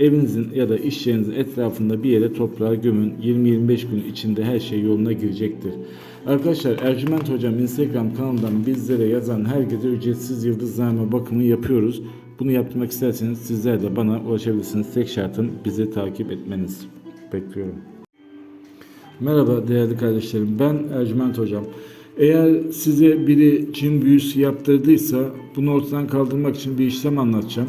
evinizin ya da iş yerinizin etrafında bir yere toprağa gömün. 20-25 gün içinde her şey yoluna girecektir. Arkadaşlar Ercüment Hocam Instagram kanalından bizlere yazan herkese ücretsiz yıldızname bakımı yapıyoruz. Bunu yaptırmak isterseniz sizler de bana ulaşabilirsiniz. Tek şartım bizi takip etmeniz. Bekliyorum. Merhaba değerli kardeşlerim. Ben Ercüment Hocam. Eğer size biri cin büyüsü yaptırdıysa bunu ortadan kaldırmak için bir işlem anlatacağım.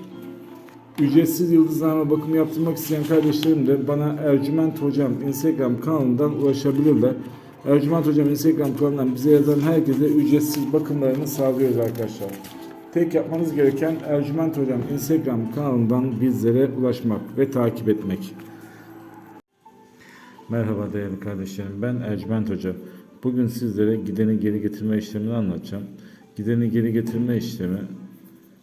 ücretsiz yıldızname bakımı yaptırmak isteyen kardeşlerim de bana Ercüment Hocam Instagram kanalından ulaşabilirler. Ercüment Hocam Instagram kanalından bize yazan herkese ücretsiz bakımlarını sağlıyoruz arkadaşlar. Tek yapmanız gereken Ercüment Hocam Instagram kanalından bizlere ulaşmak ve takip etmek. Merhaba değerli kardeşlerim. Ben Ercüment Hoca. Bugün sizlere gideni geri getirme işlemini anlatacağım. Gideni geri getirme işlemi